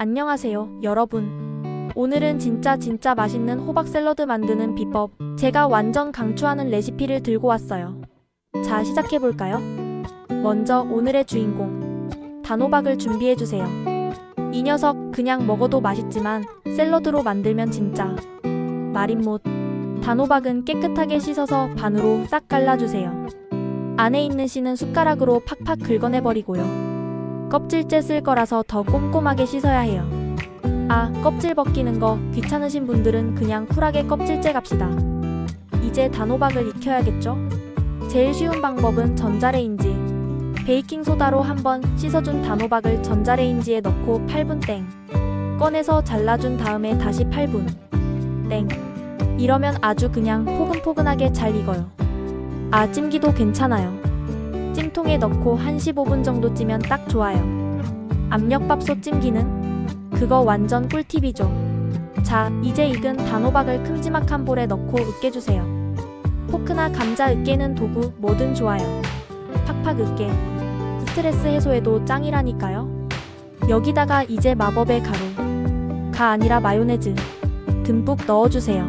안녕하세요, 여러분. 오늘은 진짜 진짜 맛있는 호박 샐러드 만드는 비법, 제가 완전 강추하는 레시피를 들고 왔어요. 자, 시작해볼까요? 먼저 오늘의 주인공, 단호박을 준비해주세요. 이 녀석 그냥 먹어도 맛있지만 샐러드로 만들면 진짜 말인 못. 단호박은 깨끗하게 씻어서 반으로 싹 갈라주세요. 안에 있는 씨는 숟가락으로 팍팍 긁어내버리고요. 껍질째 쓸 거라서 더 꼼꼼하게 씻어야 해요. 아, 껍질 벗기는 거 귀찮으신 분들은 그냥 쿨하게 껍질째 갑시다. 이제 단호박을 익혀야겠죠? 제일 쉬운 방법은 전자레인지. 베이킹소다로 한번 씻어준 단호박을 전자레인지에 넣고 8분 땡. 꺼내서 잘라준 다음에 다시 8분. 땡. 이러면 아주 그냥 포근포근하게 잘 익어요. 아, 찜기도 괜찮아요. 찜통에 넣고 한 15분 정도 찌면 딱 좋아요. 압력밥솥 찜기는? 그거 완전 꿀팁이죠. 자, 이제 익은 단호박을 큼지막한 볼에 넣고 으깨주세요. 포크나 감자 으깨는 도구 뭐든 좋아요. 팍팍 으깨. 스트레스 해소에도 짱이라니까요. 여기다가 이제 마법의 가루. 가 아니라 마요네즈. 듬뿍 넣어주세요.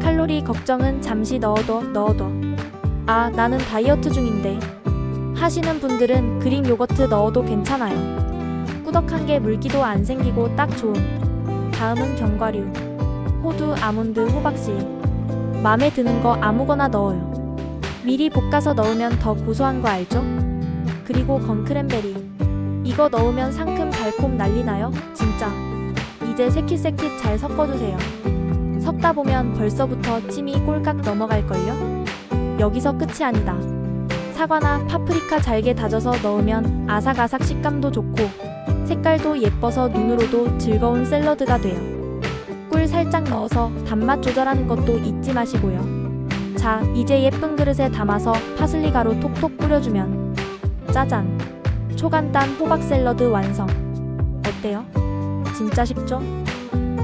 칼로리 걱정은 잠시 넣어둬, 넣어둬. 아, 나는 다이어트 중인데. 하시는 분들은 그릭 요거트 넣어도 괜찮아요. 꾸덕한 게 물기도 안 생기고 딱 좋은. 다음은 견과류. 호두, 아몬드, 호박씨. 맘에 드는 거 아무거나 넣어요. 미리 볶아서 넣으면 더 고소한 거 알죠? 그리고 건크랜베리. 이거 넣으면 상큼 달콤 난리나요? 진짜. 이제 새킷새킷 잘 섞어주세요. 섞다 보면 벌써부터 침이 꼴깍 넘어갈걸요? 여기서 끝이 아니다. 사과나 파프리카 잘게 다져서 넣으면 아삭아삭 식감도 좋고 색깔도 예뻐서 눈으로도 즐거운 샐러드가 돼요. 꿀 살짝 넣어서 단맛 조절하는 것도 잊지 마시고요. 자, 이제 예쁜 그릇에 담아서 파슬리 가루 톡톡 뿌려주면 짜잔! 초간단 호박 샐러드 완성. 어때요? 진짜 쉽죠?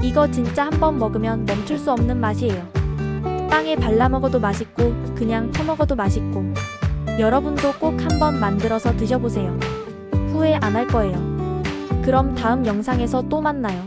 이거 진짜 한번 먹으면 멈출 수 없는 맛이에요. 빵에 발라 먹어도 맛있고 그냥 퍼먹어도 맛있고 여러분도 꼭 한번 만들어서 드셔보세요. 후회 안 할 거예요. 그럼 다음 영상에서 또 만나요.